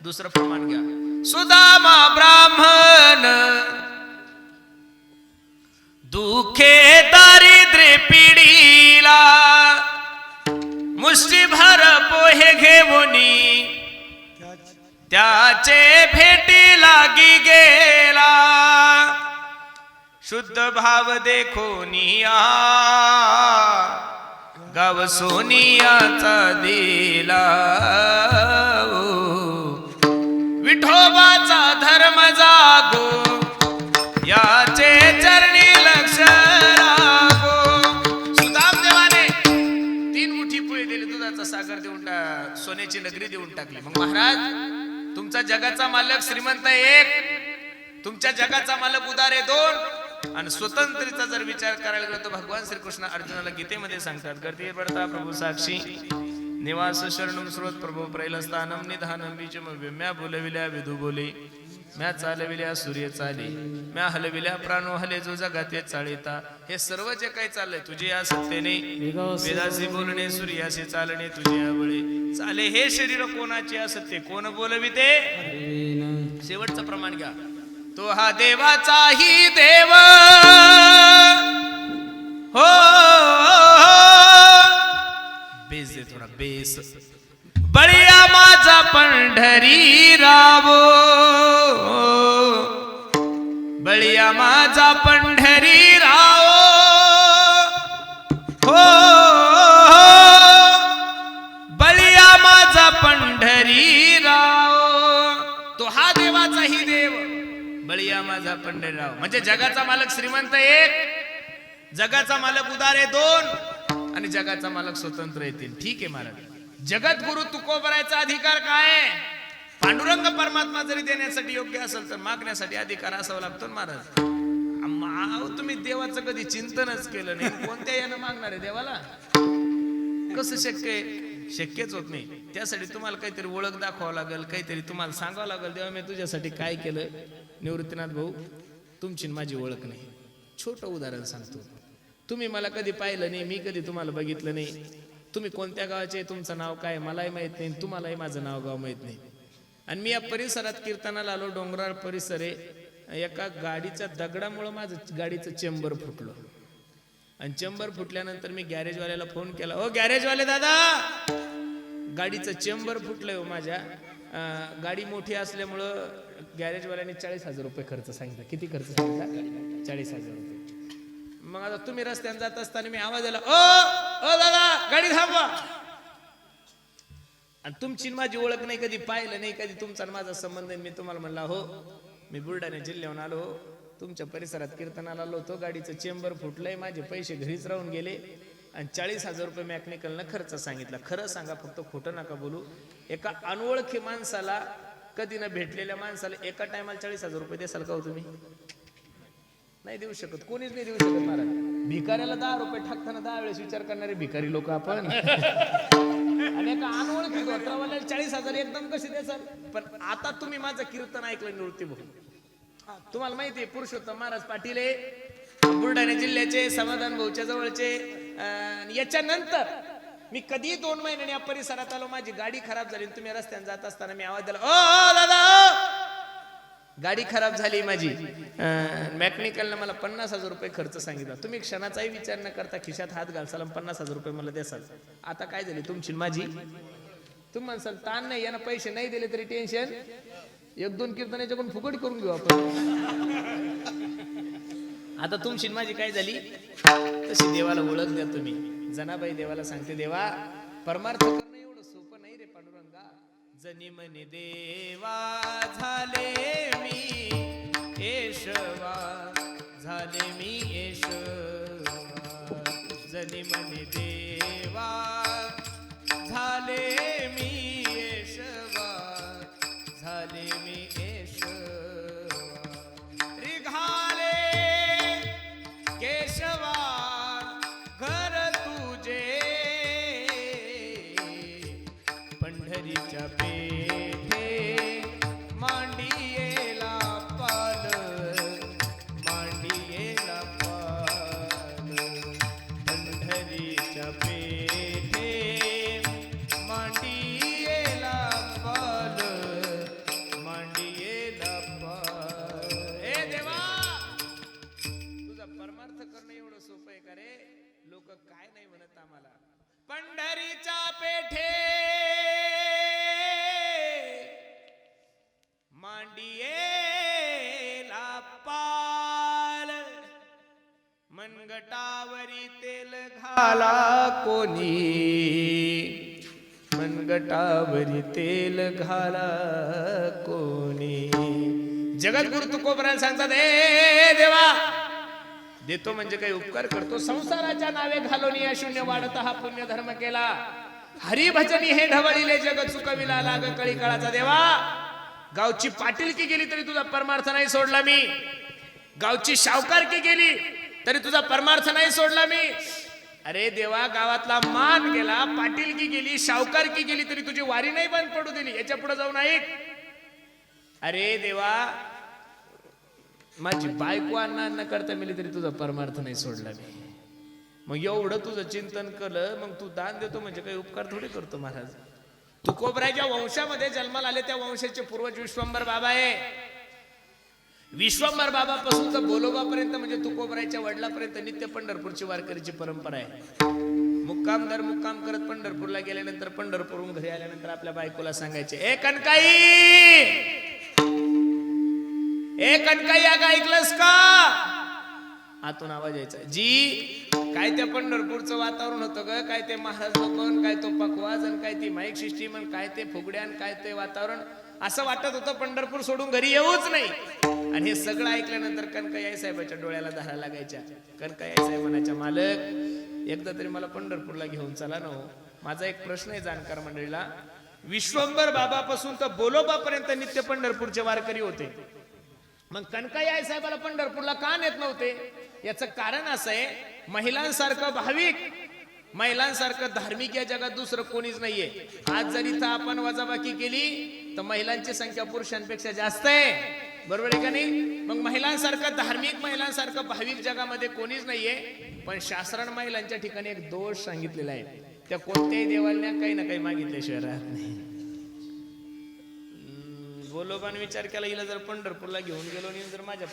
दुसरं प्रमाण घ्या. सुदामा ब्राह्मण दुखे दारिद्र्य पिढीला मुष्टीभर पोहे घेऊनी त्याचे भेटी लागी गेला. शुद्ध भाव देखोनिया गाव सोनियाचा दिला. विठोबाचा धर्म जागो याचे चरणी लक्ष लागो सुदाम देवाने तीन मुठी पोळी दिली दुधाचा सागर देऊन सोन्याची नगरी देऊन टाकली. मग महाराज तुमचा जगाचा मालक श्रीमंत एक तुमच्या जगाचा मालक उदार आहे दोन आणि स्वतंत्रचा जर विचार करायला गेलो तर भगवान श्रीकृष्ण अर्जुनाला गीतेमध्ये सांगतात गर्दी पडता प्रभू साक्षी. निवास शरणम स्रोत प्रभू प्रैल स्थानम निधानम विचम म्या बोलविल्या विधू बोले म्या चालविल्या सूर्य चाले म्या हलविल्या प्राणो हले जो जगाते चालिता हे सर्व जे काही चाललंय तुझे या सत्तेने. वेदासी बोलणे सूर्याशी चालणे तुझे आवळे चाले हे शरीर कोणाचे असत्य कोण बोलविते? शेवटचं प्रमाण घ्या. तो हा देवाचाही देव. हो बेस दे थोडा बेस. बळिया माझा पंढरी राव बळिया माझा पंढरी राव हो, हो, हो. बळिया माझा पंढरी राव तो हा देवाचाही देव. बळिया माझा पंढरीराव. म्हणजे जगाचा मालक श्रीमंत एक जगाचा मालक उदार आहे दोन. आणि जगाचा मालक स्वतंत्र येतील. ठीक आहे महाराज. जगत गुरु तुकोबरायचा अधिकार काय पांडुरंग परमात्मा जरी देण्यासाठी योग्य असेल तर मागण्यासाठी अधिकार असावा लागतो महाराज. तुम्ही देवाचं कधी चिंतनच केलं नाही. कोणत्या यानं मागणार आहे देवाला? कसं शक्य आहे? शक्यच होत नाही. त्यासाठी तुम्हाला काहीतरी ओळख दाखवावं लागेल काहीतरी तुम्हाला सांगावं लागेल. तेव्हा मी तुझ्यासाठी काय केलं? निवृत्तीनाथ भाऊ तुमची माझी ओळख नाही. छोटं उदाहरण सांगतो. तुम्ही मला कधी पाहिलं नाही मी कधी तुम्हाला बघितलं नाही. तुम्ही कोणत्या गावाचे तुमचं नाव काय मलाही माहीत नाही तुम्हालाही माझं नाव गाव माहीत नाही. आणि मी या परिसरात कीर्तनाला आलो डोंगराळ परिसर आहे. एका गाडीच्या दगडामुळं माझं गाडीचं चेंबर फुटलं. आणि चेंबर फुटल्यानंतर मी गॅरेजवाल्याला फोन केला ओ गॅरेजवाले दादा! गाडीचं चेंबर फुटलंय हो माझ्या. गाडी मोठी असल्यामुळं गॅरेजवाल्याने चाळीस हजार रुपये खर्च सांगितला. किती खर्च सांगितला? चाळीस हजार रुपये. मग आता तुम्ही रस्त्याने जात असताना मी आवाज आला ओ ओ दादा गाडी थांबवा. आणि तुमची माझी ओळख नाही कधी पाहिलं नाही कधी तुमचा माझा संबंध मी तुम्हाला म्हणला हो मी बुलढाणा जिल्ह्याहून आलो तुमच्या परिसरात कीर्तनाला आलो होतो. गाडीचं चेंबर फुटलंय माझे पैसे घरीच राहून गेले. आणि चाळीस हजार रुपये मॅकॅनिकलनं खर्च सांगितला. खरं सांगा फक्त खोटं नका बोलू. एका अनोळखी माणसाला कधी न भेटलेल्या माणसाला एका टायमाला चाळीस हजार रुपये देसाल का हो तुम्ही? नाही देऊ शकत. कोणीच नाही देऊ शकत महाराज. भिकाऱ्याला दहा रुपये टाकताना दहा वेळेस विचार करणारे भिकारी लोक आपण. आणि एका अनोळखी धोत्रावाल्याला चाळीस हजार एकदम कसे देसाल? पण आता तुम्ही माझं कीर्तन ऐकलं निवृत्ती भाऊ तुम्हाला माहिती आहे पुरुषोत्तम महाराज पाटील आहे. बुलढाणा जिल्ह्याचे समाधान भाऊच्या जवळचे. याच्यानंतर मी कधी दोन महिन्याने या परिसरात आलो माझी गाडी खराब झाली तुम्ही रस्त्याने जात असताना मी आवाज दिला ओ दादा ओ!" गाडी खराब झाली माझी. मेकॅनिकलनं मला पन्नास हजार रुपये खर्च सांगितला. तुम्ही क्षणाचाही विचार न करता खिशात हात घालसाल पन्नास हजार रुपये मला देसाल. आता काय झाली? तुमची माझी? तुम्ही म्हणसाल ताण नाही यांना पैसे नाही दिले तरी टेन्शन. एक दोन कीर्तन याच्याकडून फुकट करून घेऊ आपण. आता तुमची माझी काय झाली? तशी देवाला ओळख द्या तुम्ही. जनाबाई देवाला सांगते देवा परमार्थ करणं एवढं सोपं नाही रे पांडुरंगा. जनी म्हणे देवा झाले मी येशवा रिघाले केशवा घर तुझे. पंढरीच्या पे घाला कोणी? मनगटावरी तेल घाला कोणी? जगद्गुरु तुकोबरान सांगतात ए देवा. देतो म्हणजे काही उपकार करतो. संसाराच्या नावे घालून या शून्य वाढत हा पुण्य धर्म केला हरिभजनी हे ढवळीले जग चुकविला लाग कळी काळाचा देवा. गावची पाटीलकी गेली तरी तुझा परमार्थ नाही सोडला मी. गावची शावकारकी गेली तरी तुझा परमार्थ नाही सोडला मी. अरे देवा गावातला मान गेला पाटीलकी गेली शावकारकी गेली तरी तुझी वारी नाही बंद पडू दिली याच्यापुढे जाऊन ऐक अरे देवा माझी बायको अन्न अन्न करता मिली तरी तुझा परमार्थ नाही सोडला मी. मग एवढं तुझं चिंतन केलं मग तू दान देतो म्हणजे काही उपकार थोडे करतो महाराज. तू ज्या वंशामध्ये जन्माला आले त्या वंशाचे पूर्वज विश्वंभर बाबा आहे. विश्वंभर बाबापासून तर बोलोबापर्यंत म्हणजे तुकोबरायच्या वडिलापर्यंत नित्य पंढरपूरची वारकरीची परंपरा आहे. मुक्काम दर मुक्काम करत पंढरपूरला गेल्यानंतर पंढरपूरहून घरी आल्यानंतर आपल्या बायकोला सांगायचे ए कणकाई! ए कनकाई अगं ऐकलंस का? आतून आवाज यायचा जी काय त्या पंढरपूरचं वातावरण होतं ग? काय ते महाराज लोकन काय तो पखवाज आणि काय ती माईक सिस्टीम आणि काय ते फुगड्यान काय ते वातावरण? असं वाटत होतं पंढरपूर सोडून घरी येऊच नाही. आणि हे सगळं ऐकल्यानंतर कनकाई साहेबाच्या डोळ्याला धारा लागायच्या. कनकाई साहेब म्हणायच्या मालक एकदा तरी मला पंढरपूरला घेऊन चला ना हो. माझा एक प्रश्न आहे जाणकार मंडळीला. विश्वंभर बाबापासून तर बोलोबापर्यंत नित्य पंढरपूरचे वारकरी होते. मग कनकाई आई साहेबाला पंढरपूरला का नेत नव्हते? याचं कारण असं आहे महिलांसारखं भाविक महिलांसारखं धार्मिक या जगात दुसरं कोणीच नाहीये. आज जर इथं आपण वजाबाकी केली तर महिलांची संख्या पुरुषांपेक्षा जास्त आहे. बरोबर आहे का नाही? मग महिलांसारखं धार्मिक महिलांसारखं भाविक जगामध्ये कोणीच नाहीये पण शास्त्रण महिलांच्या ठिकाणी एक दोष सांगितलेला आहे. त्या कोणत्याही देवाला काही ना काही मागितल्याशिवाय राहत नाही बोलोबान विचार केला हिला जर पंढरपूरला घेऊन गेलो आणि जर माझ्या